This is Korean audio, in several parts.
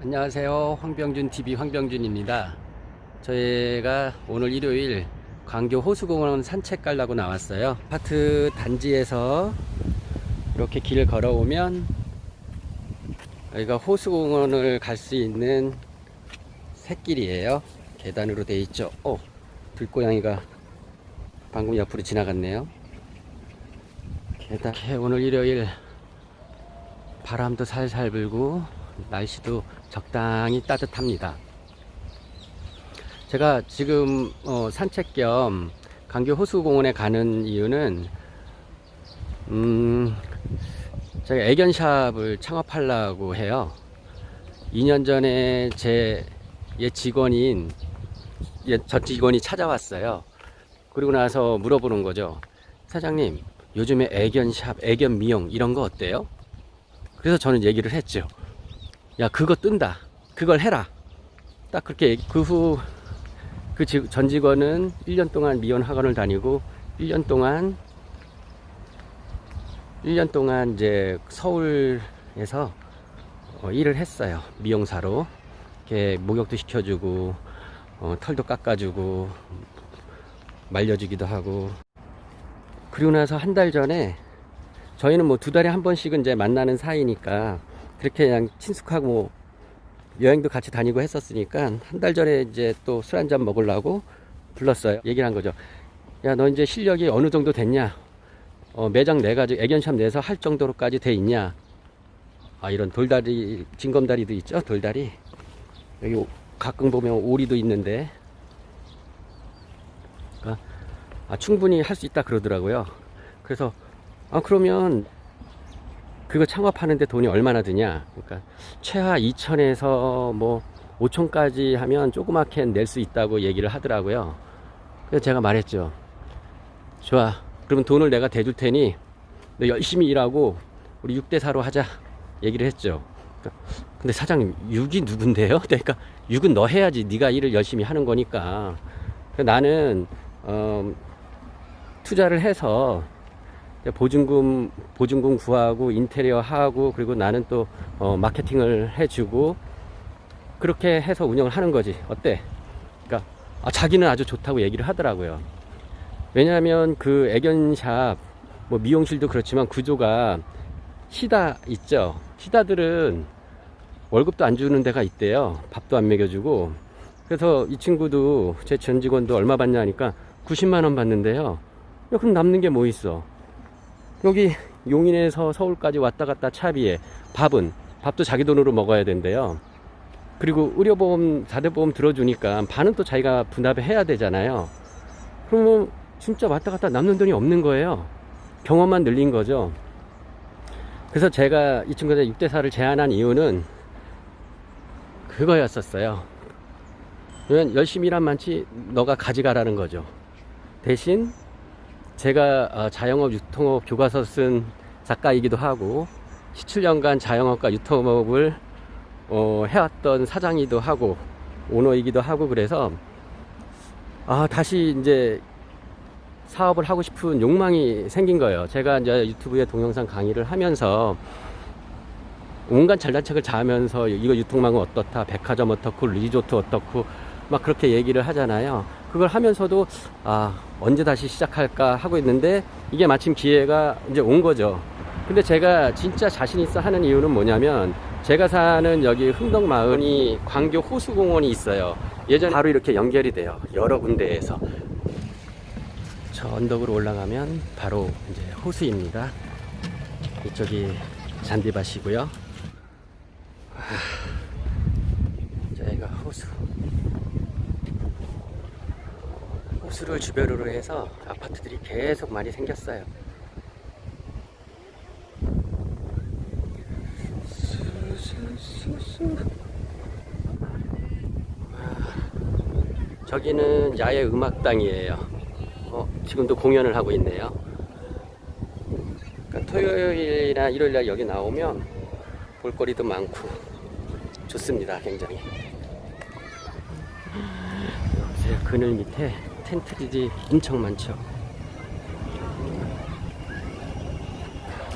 안녕하세요. 황병준 TV 황병준입니다. 저희가 오늘 일요일 광교 호수공원 산책 가려고 나왔어요. 아파트 단지에서 이렇게 길을 걸어오면 여기가 호수공원을 갈 수 있는 샛길이에요. 계단으로 돼 있죠. 어, 들고양이가 방금 옆으로 지나갔네요. 계단 오늘 일요일 바람도 살살 불고 날씨도 적당히 따뜻합니다. 제가 지금 어, 산책 겸 강교 호수공원에 가는 이유는 음, 제가 애견샵을 창업하려고 해요. 2년 전에 제 옛 직원인 옛전 직원이 찾아왔어요. 그리고 나서 물어보는 거죠. 사장님, 요즘에 애견샵, 애견 미용 이런 거 어때요? 그래서 저는 얘기를 했죠. 야, 그거 뜬다. 그걸 해라. 딱 그렇게 그 후 그 전 직원은 1년 동안 미용 학원을 다니고 1년 동안 1년 동안 이제 서울에서 어, 일을 했어요. 미용사로. 이렇게 목욕도 시켜주고 어, 털도 깎아주고 말려주기도 하고 그리고 나서 한 달 전에 저희는 뭐 두 달에 한 번씩은 이제 만나는 사이니까 그렇게 그냥 친숙하고 여행도 같이 다니고 했었으니까 한 달 전에 이제 또 술 한잔 먹으려고 불렀어요. 얘기를 한 거죠. 야, 너 이제 실력이 어느 정도 됐냐? 어, 매장 내가지고 애견샵 내서 할 정도로까지 돼 있냐? 아, 이런 돌다리, 징검다리도 있죠? 돌다리. 여기 오- 가끔 보면 오리도 있는데. 그러니까, 아, 충분히 할 수 있다 그러더라고요. 그래서, 아, 그러면 그거 창업하는데 돈이 얼마나 드냐? 그러니까 최하 2천에서 뭐 5천까지 하면 조그맣게 낼 수 있다고 얘기를 하더라고요. 그래서 제가 말했죠. 좋아. 그러면 돈을 내가 대줄 테니 너 열심히 일하고 우리 6대 4로 하자. 얘기를 했죠. 그러니까 근데 사장님 6이 누군데요? 그러니까 6은 너 해야지. 네가 일을 열심히 하는 거니까. 나는 어, 투자를 해서 보증금 보증금 구하고 인테리어 하고 그리고 나는 또 어, 마케팅을 해주고 그렇게 해서 운영을 하는 거지 어때? 그러니까 아, 자기는 아주 좋다고 얘기를 하더라고요. 왜냐하면 그 애견샵 뭐 미용실도 그렇지만 구조가 시다 있죠. 시다들은 월급도 안 주는 데가 있대요. 밥도 안 먹여주고 그래서 이 친구도 제 전 직원도 얼마 받냐 하니까 90만 원 받는데요. 야, 그럼 남는 게 뭐 있어? 여기 용인에서 서울까지 왔다 갔다 차비에 밥은 밥도 자기 돈으로 먹어야 된대요. 그리고 의료보험, 자대보험 들어주니까 반은 또 자기가 분담을 해야 되잖아요. 그러면 진짜 왔다 갔다 남는 돈이 없는 거예요. 경험만 늘린 거죠. 그래서 제가 이 친구들 6대4를 제안한 이유는 그거였었어요. 왜냐면 열심히 일한 많지 너가 가져가라는 거죠. 대신 제가 어, 자영업 유통업 교과서 쓴 작가이기도 하고 17년간 자영업과 유통업을 어, 해왔던 사장이기도 하고 오너이기도 하고 그래서 아 다시 이제 사업을 하고 싶은 욕망이 생긴 거예요. 제가 이제 유튜브에 동영상 강의를 하면서 온갖 잘난 척을 다 하면서 이거 유통망은 어떻다, 백화점 어떻고, 리조트 어떻고, 막 그렇게 얘기를 하잖아요. 그걸 하면서도 아 언제 다시 시작할까 하고 있는데 이게 마침 기회가 이제 온 거죠. 근데 제가 진짜 자신 있어 하는 이유는 뭐냐면 제가 사는 여기 흥덕마을이 광교 호수공원이 있어요. 예전에 바로 이렇게 연결이 돼요. 여러 군데에서 저 언덕으로 올라가면 바로 이제 호수입니다. 이쪽이 잔디밭이고요. 아, 저희가 호수. 호수를 주변으로 해서 아파트들이 계속 많이 생겼어요. 아, 저기는 야외 음악당이에요. 어, 지금도 공연을 하고 있네요. 그러니까 토요일이나 일요일 날 여기 나오면 볼거리도 많고 좋습니다. 굉장히. 보세요. 그늘 밑에 텐트들이 엄청 많죠.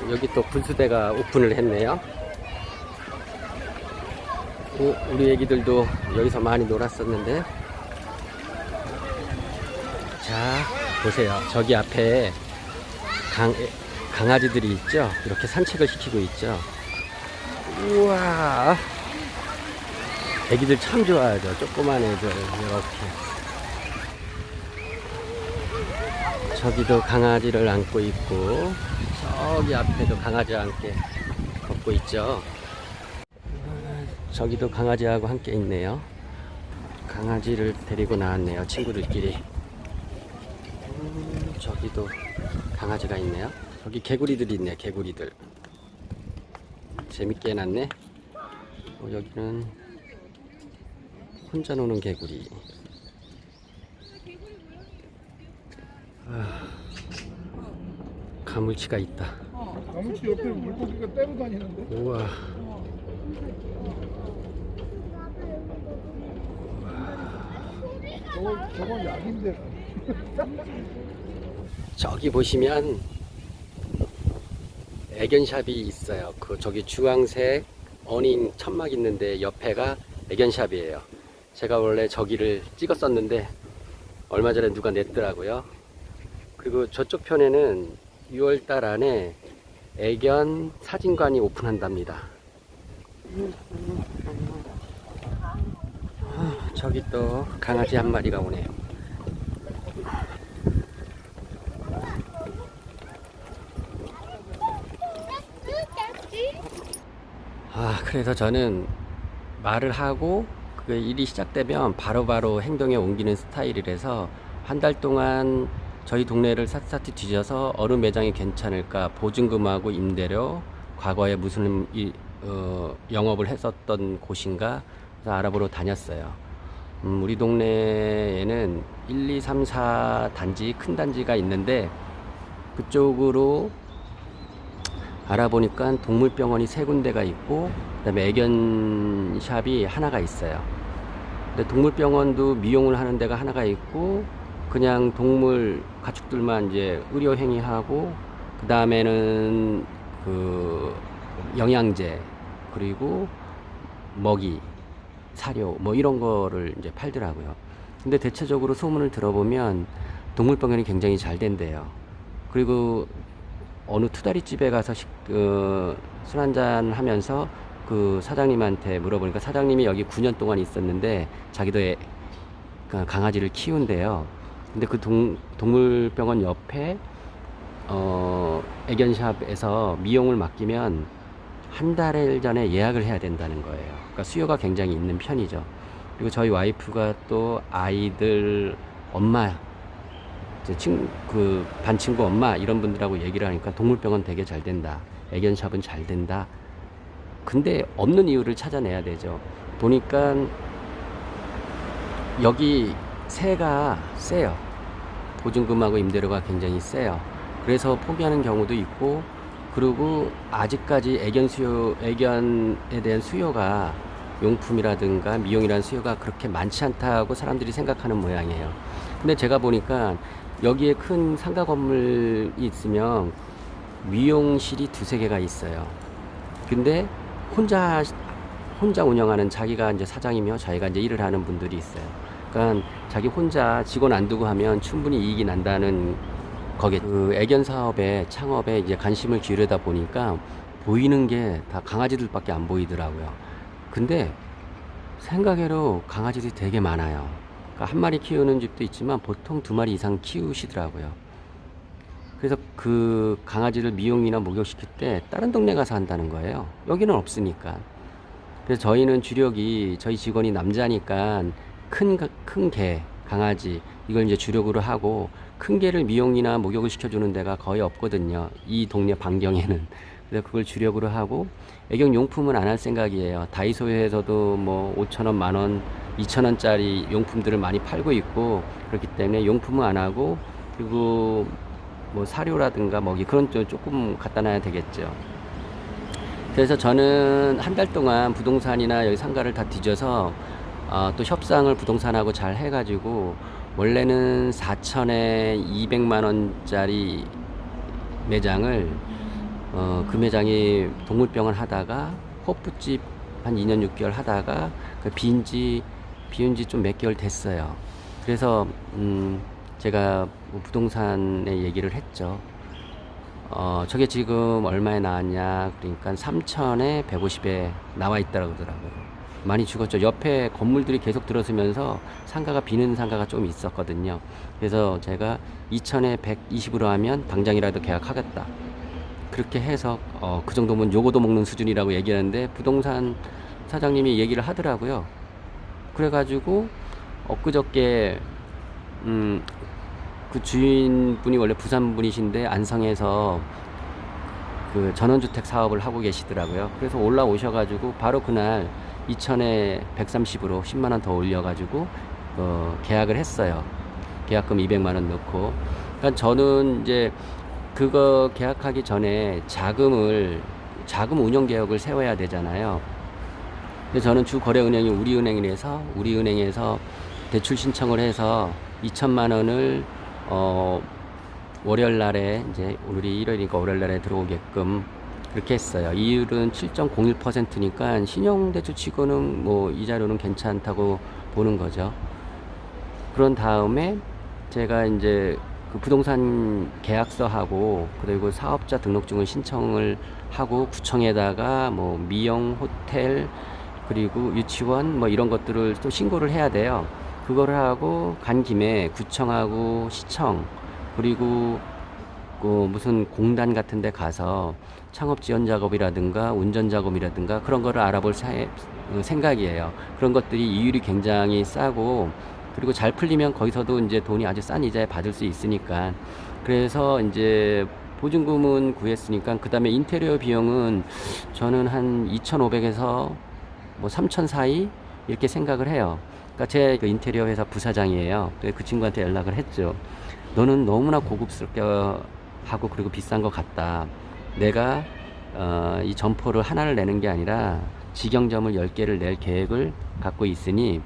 여기 또 분수대가 오픈을 했네요. 오, 우리 애기들도 여기서 많이 놀았었는데. 자, 보세요. 저기 앞에 강, 강아지들이 있죠? 이렇게 산책을 시키고 있죠? 우와. 애기들 참 좋아하죠. 조그만 애들, 이렇게. 저기도 강아지를 안고 있고, 저기 앞에도 강아지와 함께 걷고 있죠. 저기도 강아지하고 함께 있네요. 강아지를 데리고 나왔네요. 친구들끼리. 음, 저기도 강아지가 있네요. 저기 개구리들이 있네. 개구리들. 재밌게 해놨네. 어, 여기는 혼자 노는 개구리. 아, 가물치가 있다. 나무치 옆에 물고기가 때로 다니는데? 우와. 저건, 저건 약인데. 저기 보시면 애견샵이 있어요. 그 저기 주황색 어닝 천막 있는데 옆에가 애견샵이에요. 제가 원래 저기를 찍었었는데 얼마 전에 누가 냈더라고요. 그리고 저쪽 편에는 6월달 안에 애견 사진관이 오픈한답니다. 아, 저기 또 강아지 한 마리가 오네요. 아, 그래서 저는 말을 하고 그 일이 시작되면 바로바로 행동에 옮기는 스타일이라서 한 달 동안 저희 동네를 샅샅이 뒤져서 어느 매장이 괜찮을까 보증금하고 임대료 과거에 무슨 이, 어, 영업을 했었던 곳인가 알아보러 다녔어요. 음, 우리 동네에는 1, 2, 3, 4 단지 큰 단지가 있는데 그쪽으로 알아보니까 동물병원이 세 군데가 있고 그다음에 애견샵이 하나가 있어요. 근데 동물병원도 미용을 하는 데가 하나가 있고 그냥 동물 가축들만 이제 의료 행위하고 그 다음에는 그 영양제 그리고 먹이 사료 뭐 이런 거를 이제 팔더라고요. 근데 대체적으로 소문을 들어보면 동물병원이 굉장히 잘 된대요. 그리고 어느 투다리 집에 가서 식, 그, 술 한잔 하면서 그 사장님한테 물어보니까 사장님이 여기 9년 동안 있었는데 자기도 애, 그 강아지를 키운대요. 근데 그 동, 동물병원 옆에 어, 애견샵에서 미용을 맡기면 한 달 전에 예약을 해야 된다는 거예요. 그러니까 수요가 굉장히 있는 편이죠. 그리고 저희 와이프가 또 아이들 엄마 제 친, 그, 반 친구 엄마 이런 분들하고 얘기를 하니까 동물병원 되게 잘 된다. 애견샵은 잘 된다. 근데 없는 이유를 찾아내야 되죠. 보니까 여기 세가 세요. 보증금하고 임대료가 굉장히 세요. 그래서 포기하는 경우도 있고, 그리고 아직까지 애견 수요, 애견에 대한 수요가 용품이라든가 미용이라는 수요가 그렇게 많지 않다고 사람들이 생각하는 모양이에요. 근데 제가 보니까 여기에 큰 상가 건물이 있으면 미용실이 두세 개가 있어요. 근데 혼자 혼자 운영하는 자기가 이제 사장이며 자기가 이제 일을 하는 분들이 있어요. 그러니까 자기 혼자 직원 안 두고 하면 충분히 이익이 난다는 거겠. 그 애견 사업에 창업에 이제 관심을 기울이다 보니까 보이는 게 다 강아지들밖에 안 보이더라고요. 근데 생각외로 강아지들이 되게 많아요. 그러니까 한 마리 키우는 집도 있지만 보통 두 마리 이상 키우시더라고요. 그래서 그 강아지를 미용이나 목욕시킬 때 다른 동네 가서 한다는 거예요. 여기는 없으니까. 그래서 저희는 주력이 저희 직원이 남자니까 큰, 큰 개, 강아지, 이걸 이제 주력으로 하고 큰 개를 미용이나 목욕을 시켜주는 데가 거의 없거든요. 이 동네 반경에는. 그래서 그걸 주력으로 하고 애견 용품은 안 할 생각이에요. 다이소에서도 뭐 5천원, 만원, 2천원짜리 용품들을 많이 팔고 있고 그렇기 때문에 용품은 안 하고 그리고 뭐 사료라든가 먹이 그런 쪽 조금 갖다 놔야 되겠죠. 그래서 저는 한 달 동안 부동산이나 여기 상가를 다 뒤져서 어, 또 협상을 부동산하고 잘 해가지고 원래는 4천에 200만 원짜리 매장을 어, 그 매장이 동물병원 하다가 호프집 한 2년 6개월 하다가 그 빈지 비운 지 좀 몇 개월 됐어요. 그래서 음 제가 뭐 부동산의 얘기를 했죠. 어 저게 지금 얼마에 나왔냐 그러니까 3천에 150에 나와 있다고 그러더라고요. 많이 죽었죠. 옆에 건물들이 계속 들어서면서 상가가 비는 상가가 좀 있었거든요. 그래서 제가 2천에 120으로 하면 당장이라도 계약하겠다. 그렇게 해서 어, 그 정도면 요거도 먹는 수준이라고 얘기하는데 부동산 사장님이 얘기를 하더라고요. 그래가지고 엊그저께 음, 그 주인분이 원래 부산 분이신데 안성에서 그 전원주택 사업을 하고 계시더라고요. 그래서 올라오셔가지고 바로 그날 2천에 130으로 10만 원 더 올려가지고 어, 계약을 했어요. 계약금 200만 원 넣고. 그러니까 저는 이제 그거 계약하기 전에 자금을 자금 운영 계획을 세워야 되잖아요. 근데 저는 주 거래은행이 우리은행이라서 우리은행에서 대출 신청을 해서 2천만 원을 어 월요일 날에 이제 오늘이 일요일이니까 월요일 날에 들어오게끔 그렇게 했어요. 이율은 7.01%니까 신용대출 치고는 뭐 이자료는 괜찮다고 보는 거죠. 그런 다음에 제가 이제 그 부동산 계약서하고 그리고 사업자 등록증을 신청을 하고 구청에다가 뭐 미용 호텔 그리고 유치원 뭐 이런 것들을 또 신고를 해야 돼요. 그거를 하고 간 김에 구청하고 시청 그리고 그 무슨 공단 같은 데 가서 창업 지원 작업이라든가 운전 작업이라든가 그런 거를 알아볼 사- 어, 생각이에요. 그런 것들이 이율이 굉장히 싸고 그리고 잘 풀리면 거기서도 이제 돈이 아주 싼 이자에 받을 수 있으니까 그래서 이제 보증금은 구했으니까 그 다음에 인테리어 비용은 저는 한 2,500에서 뭐 3,000 사이 이렇게 생각을 해요. 그러니까 제 그 인테리어 회사 부사장이에요. 그래서 그 친구한테 연락을 했죠. 너는 너무나 고급스럽게 하고 그리고 비싼 것 같다. 내가 어, 이 점포를 하나를 내는 게 아니라 직영점을 10개를 낼 계획을 갖고 있으니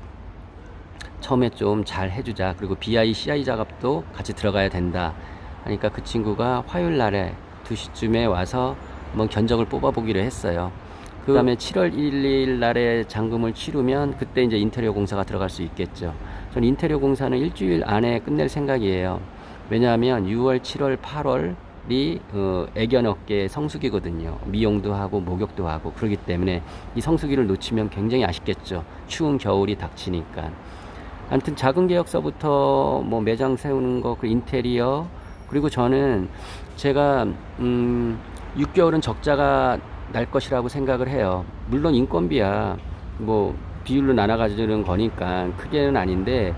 처음에 좀 잘 해주자. 그리고 BI, CI 작업도 같이 들어가야 된다. 하니까 그 친구가 화요일 날에 2시쯤에 와서 한번 견적을 뽑아보기로 했어요. 그 다음에 7월 1일 날에 잔금을 치르면 그때 이제 인테리어 공사가 들어갈 수 있겠죠. 전 인테리어 공사는 일주일 안에 끝낼 생각이에요. 왜냐하면 6월, 7월, 8월이 어, 애견업계 성수기거든요. 미용도 하고 목욕도 하고 그렇기 때문에 이 성수기를 놓치면 굉장히 아쉽겠죠. 추운 겨울이 닥치니까. 아무튼 작은 계약서부터 뭐 매장 세우는 거, 그 인테리어 그리고 저는 제가 음 6개월은 적자가 날 것이라고 생각을 해요. 물론 인건비야 뭐 비율로 나눠 가지는 거니까 크게는 아닌데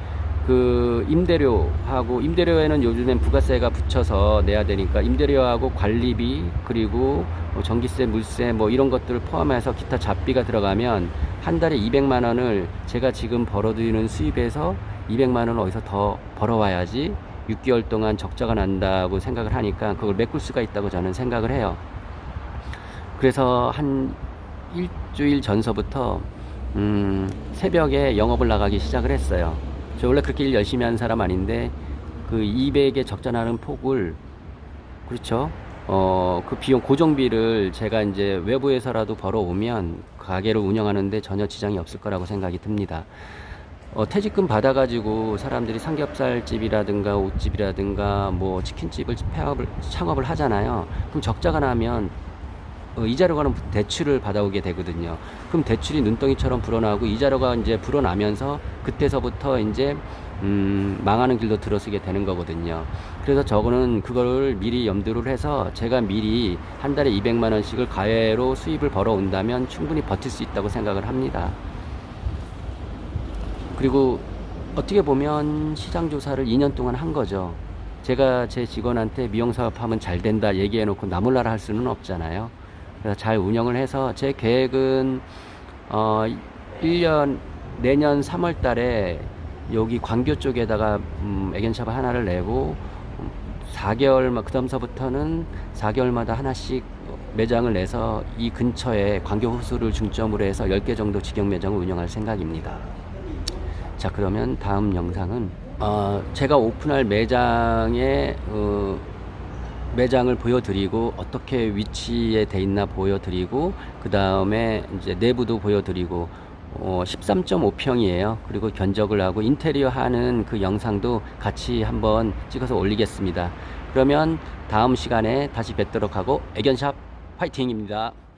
그 임대료하고 임대료에는 요즘엔 부가세가 붙여서 내야 되니까 임대료하고 관리비 그리고 뭐 전기세, 물세 뭐 이런 것들을 포함해서 기타 잡비가 들어가면 한 달에 200만 원을 제가 지금 벌어들이는 수입에서 200만 원을 어디서 더 벌어와야지 6개월 동안 적자가 난다고 생각을 하니까 그걸 메꿀 수가 있다고 저는 생각을 해요. 그래서 한 일주일 전서부터 음, 새벽에 영업을 나가기 시작을 했어요. 저 원래 그렇게 일 열심히 하는 사람 아닌데 그 200의 적자 나는 폭을 그렇죠. 어, 그 비용 고정비를 제가 이제 외부에서라도 벌어오면 가게를 운영하는데 전혀 지장이 없을 거라고 생각이 듭니다. 어, 퇴직금 받아가지고 사람들이 삼겹살집이라든가 옷집이라든가 뭐 치킨집을 폐업을, 창업을 하잖아요. 그럼 적자가 나면 어, 이자료가는 대출을 받아오게 되거든요. 그럼 대출이 눈덩이처럼 불어나고 이자료가 이제 불어나면서 그때서부터 이제 음, 망하는 길로 들어서게 되는 거거든요. 그래서 저거는 그거를 미리 염두를 해서 제가 미리 한 달에 200만 원씩을 가외로 수입을 벌어온다면 충분히 버틸 수 있다고 생각을 합니다. 그리고 어떻게 보면 시장 조사를 2년 동안 한 거죠. 제가 제 직원한테 미용 사업하면 잘 된다 얘기해 놓고 나몰라라 할 수는 없잖아요. 그래서 잘 운영을 해서 제 계획은 어 1년 내년 3월 달에 여기 광교 쪽에다가 음, 애견샵 하나를 내고 4개월 그다음서부터는 4개월마다 하나씩 매장을 내서 이 근처에 광교 호수를 중점으로 해서 10개 정도 직영 매장을 운영할 생각입니다. 자 그러면 다음 영상은 어, 제가 오픈할 매장의 어, 매장을 보여드리고 어떻게 위치에 돼 있나 보여드리고 그 다음에 이제 내부도 보여드리고 어, 13.5평이에요. 그리고 견적을 하고 인테리어 하는 그 영상도 같이 한번 찍어서 올리겠습니다. 그러면 다음 시간에 다시 뵙도록 하고 애견샵 파이팅입니다.